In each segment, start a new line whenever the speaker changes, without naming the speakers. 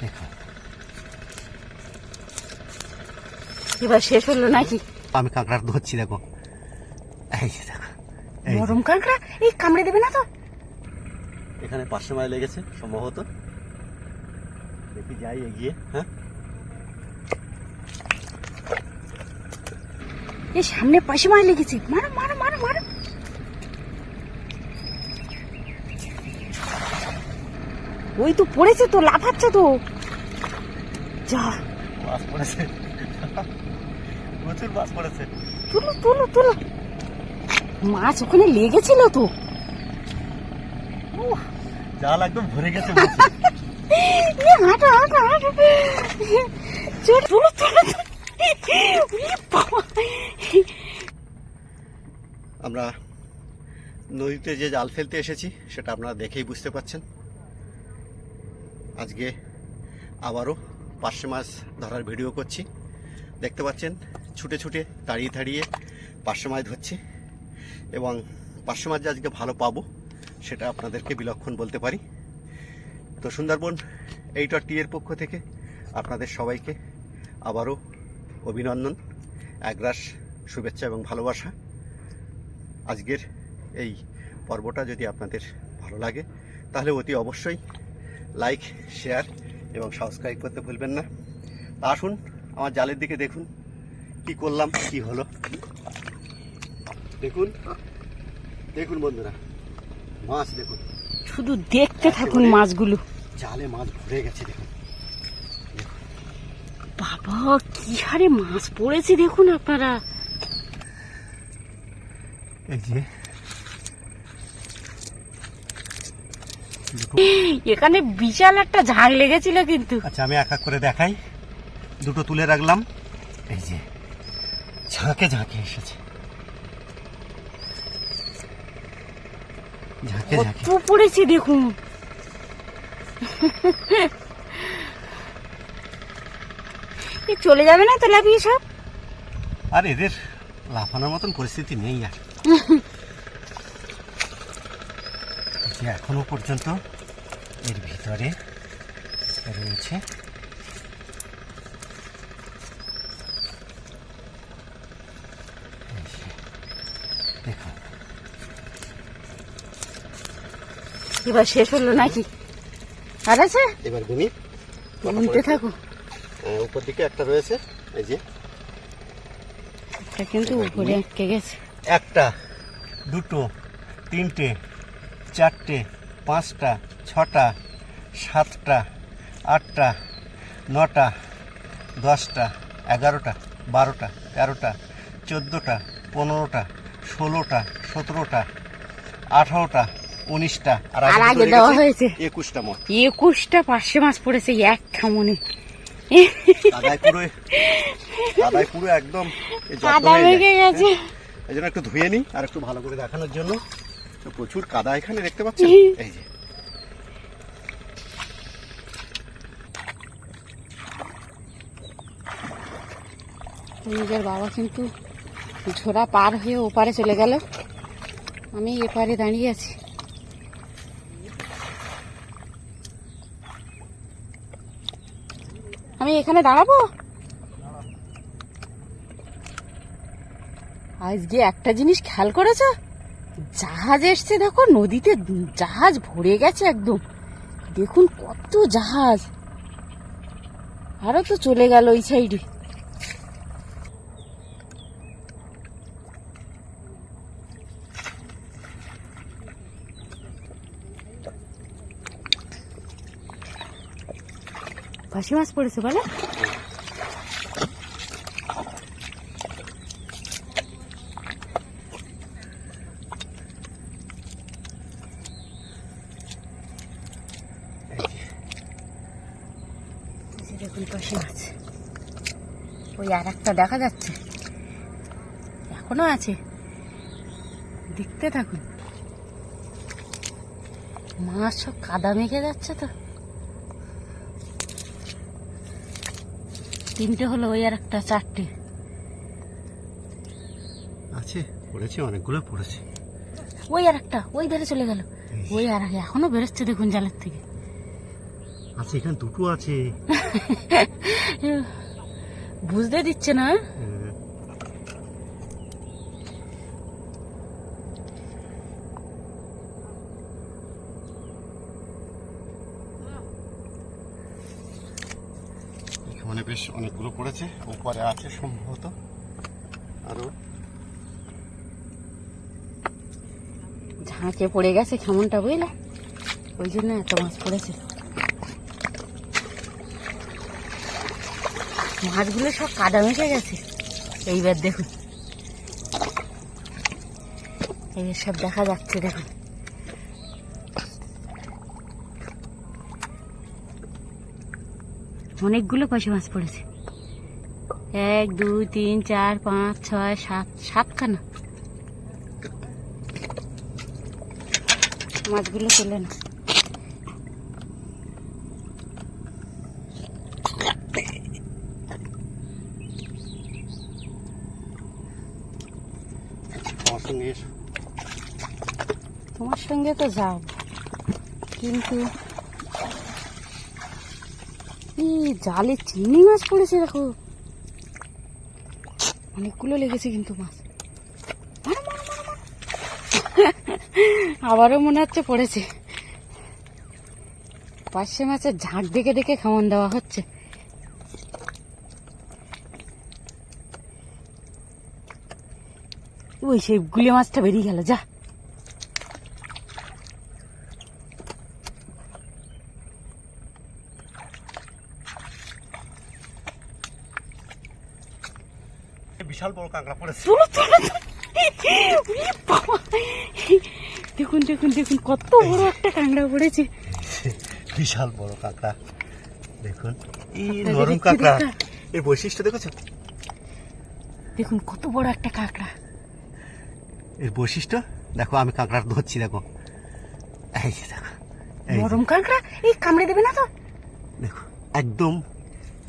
দেখো
এবার শেষ হলো নাকি?
আমি কাঁকড়া ধরছি দেখো। এই যে দেখো।
নরম কাঁকড়া? এই কামড়ে দেবে না তো?
এখানে পাঁচশো মাইল লেগেছে সম্ভবত। দেখি যাই এগিয়ে হ্যাঁ?
এই সামনে পাশে মার লেগেছে। মারো মারো মারো মারো ওই তো পড়েছে তো লাফাচ্ছে তো। যা।
মাছ পড়েছে। প্রচুর মাছ পড়েছে।
তুলো তুলো তুলো। মাছ ওখানে লেগেছিল তো।
জাল একদম ভরে গেছে
হাঁটো হাঁটো হাঁটো। তুলো তুলো তুলো। ওরে বাবা।
আমরা নদীতে যে জাল ফেলতে এসেছি সেটা আপনারা দেখেই বুঝতে পাচ্ছেন আজকে আবারও পার্শে মাছ ধরার ভিডিও করছি। দেখতে পাচ্ছেন, ছুটে ছুটে তাড়িয়ে তাড়িয়ে পার্শে মাছ ধরছি এবং পার্শে মাছ আজকে ভালো পাবো সেটা আপনাদেরকে বিলক্ষণ বলতে পারি। তো সুন্দরবন এইটা টি এর পক্ষ থেকে আপনাদের সবাইকে আবারও অভিনন্দন, একরাশ শুভেচ্ছা এবং ভালোবাসা। আজকের এই পর্বটা যদি আপনাদের ভালো লাগে, তাহলে অতি অবশ্যই লাইক শেয়ার এবং সাবস্ক্রাইব করতে ভুলবেন না। তা আসুন আমার জালের দিকে দেখুন কি করলাম কি হলো। দেখুন দেখুন বন্ধুরা মাছ দেখুন।
শুধু দেখতে থাকুন মাছগুলো।
জালে মাছ ভরে গেছে দেখুন।
বাবা কি হারে মাছ পড়েছে দেখুন আপনারা।
এই যে
এখানে বিশাল একটা ঝাঁক লেগেছিল কিন্তু।
আচ্ছা আমি এক এক করে দেখাই। দুটো তুলে রাখলাম। এই যে ঝাঁকে ঝাঁকে এসেছে। ঝাঁকে ঝাঁকে।
পড়েছে দেখুন। চলে যাবে না তো লাফিয়ে সব?
আর এদের লাফানোর মতন পরিস্থিতি নেই আর। এখনও পর্যন্ত এর ভিতরে রয়েছে। দেখুন
এবার শেষ হলো নাকি? আর আছে?
এবার গুনি
গুনতে থাকো।
হ্যাঁ, উপর দিকে একটা রয়েছে এই যে।
এটা কিন্তু উপরে আটকে গেছে।
একটা দুটো তিনটে চারটে পাঁচটা ছটা সাতটা আটটা নটা দশটা এগারোটা বারোটা তেরোটা চোদ্দোটা পনেরোটা ষোলোটা সতেরোটা আঠারোটা উনিশটা আর আগে
দেওয়া হয়েছে।
একুশটা মত।
একুশটা পাঁচশো মাছ পড়েছে এক খামনে
পুরো পুরো একদম এই হয়ে
গেছে।
এই জন্য একটু ধুয়ে নিই আর একটু ভালো করে দেখানোর জন্য। তো প্রচুর কাদা এখানে দেখতে পাচ্ছেন? এই যে।
নিজের বাবা কিন্তু ঝোড়া পার হয়ে ওপারে চলে গেল। আমি এপারে দাঁড়িয়ে আছি। আমি এখানে দাঁড়াবো? আজকে একটা জিনিস খেয়াল করেছ? জাহাজ এসছে দেখো, নদীতে জাহাজ ভরে গেছে একদম। দেখুন কত জাহাজ। আরও তো চলে গেল ওই সাইডে। পাশি মাছ পড়েছে বলে? দেখুন পাশি মাছ ওই আর একটা দেখা যাচ্ছে। এখনও আছে। দেখতে থাকুন। মাছ সব কাদা মেখে যাচ্ছে তো। তিনটে হলো ওই আর একটা চারটে।
আছে পড়েছে অনেকগুলো পড়েছে।
ওই আর একটা ওই ধারে চলে গেল। ওই আর এখনও বেরোচ্ছে দেখুন জালের থেকে।
আচ্ছা এখানে দুটো আছে।
বুঝতে দিচ্ছে না।
এখানে বেশ অনেকগুলো পড়েছে উপরে আছে সম্ভবত। আরও।
ঝাঁকে পড়ে গেছে কেমনটা বুঝলে? ওই জন্য এত মাছ পড়েছে। মাছগুলো সব কাদা মেখে গেছে। এইবার দেখুন। এইবার সব দেখা যাচ্ছে, দেখুন। অনেকগুলো পয়সা মাছ পড়েছে। এক, দুই, তিন, চার, পাঁচ, ছয়, সাত, সাতখানা। মাছগুলো তোলে না
আমার সঙ্গে এসো
তোমার সঙ্গে তো যাব। কিন্তু জালে চিংড়ি মাছ পড়েছে দেখো। অনেকগুলো লেগেছে কিন্তু মাছ। আবারও মনে হচ্ছে পড়েছে। পাশে মাছের ঝাঁক দেখে দেখে খাওয়ান দেওয়া হচ্ছে। ওই সেই গুলে মাছটা বেরিয়ে গেল যা।
বিশাল বড় কাঁকড়া পড়েছে।
দেখুন দেখুন দেখুন কত বড় একটা কাঁকড়া পড়েছে।
বিশাল বড় কাঁকড়া। দেখুন এই নরম কাঁকড়া। এর বৈশিষ্ট্য দেখেছ?
দেখুন কত বড় একটা কাঁকড়া।
এর বৈশিষ্ট্য? দেখো আমি কাঁকড়া ধরছি দেখো। এই যে দেখো
নরম কাঁকড়া? এই কামড়ে দেবে না তো?
দেখো একদম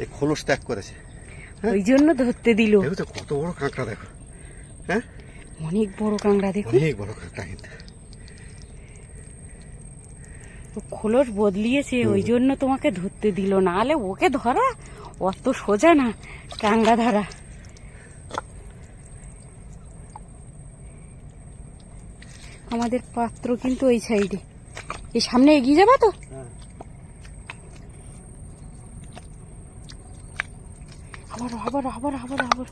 এই খোলস ত্যাগ করেছে। হ্যাঁ?
ওই জন্য ধরতে দিল।
দেখো কত বড় কাঁকড়া দেখো। হ্যাঁ?
অনেক বড় কাঁকড়া দেখুন
অনেক বড় কাঁকড়া কিন্তু।
খোলস বদলিয়েছে ওই জন্য তোমাকে ধরতে দিল। না হলে ওকে ধরা অত সোজা না কাঁকড়া ধরা। আমাদের পাত্র কিন্তু ওই সাইডে। এই সামনে এগিয়ে যাবা তো?
হ্যাঁ।
আবার আবার আবার আবার আবার।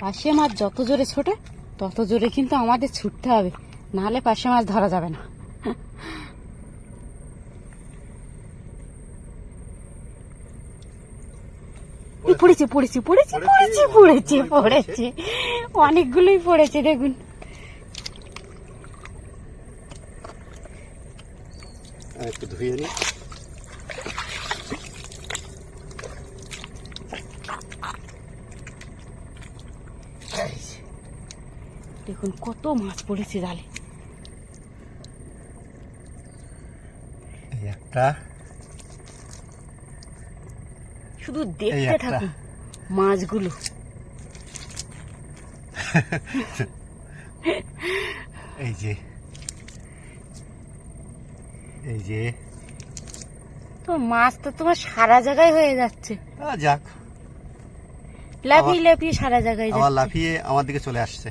পাশে মাছ যত জোরে ছোটে তত জোরে কিন্তু আমাদের ছুটতে হবে। নাহলে পাশে মাছ ধরা যাবে না। পড়েছে পড়েছে পড়েছে পড়েছে পড়েছে পড়েছে অনেকগুলোই পড়েছে দেখুন
আর একটু ধুয়ে নিই এই যে,
দেখুন কত মাছ পড়েছে জালে
এই একটা
শুধু দেখতে। থাকুন মাছগুলো।
এই যে। এই যে।
তো মাছ তো তোমার সারা জায়গায় হয়ে যাচ্ছে।
যাক।
লাফিয়ে লাফিয়ে সারা জায়গায়
আবার লাফিয়ে আমার দিকে চলে আসছে।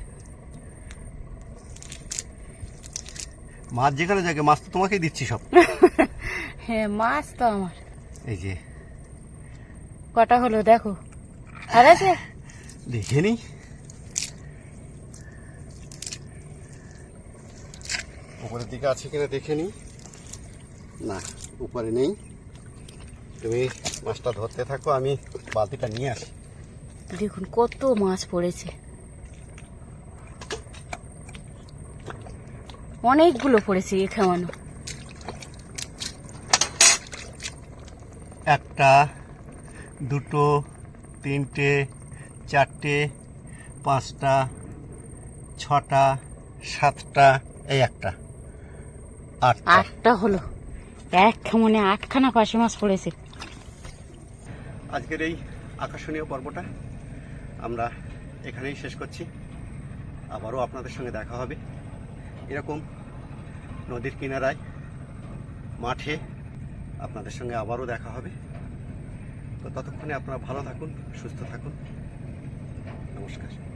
মাছ যেখানে যাকে মাছ তো তোমাকেই দিচ্ছি সব।
হ্যাঁ মাছ তো আমার।
এই যে।
কটা হলো দেখো। আর আছে?
দেখে নি উপরের দিকে আছে কিনা দেখে নি না উপরে নেই। তুমি মাছটা ধরতে থাকো আমি বালতিটা নিয়ে আসি।
দেখুন কত মাছ পড়েছে। অনেকগুলো পড়েছে এ খাওয়ানো।
একটা দুটো তিনটে চারটে পাঁচটা ছটা সাতটা এই একটা
আটটা। হলো। এক খামনে আটখানা পাশে মাছ পড়েছে।
আজকের এই আকর্ষণীয় পর্বটা আমরা এখানেই শেষ করছি। আবারও আপনাদের সঙ্গে দেখা হবে। এরকম নদীর কিনারায় মাঠে আপনাদের সঙ্গে আবারও দেখা হবে। তো ততক্ষণে আপনারা ভালো থাকুন সুস্থ থাকুন। নমস্কার।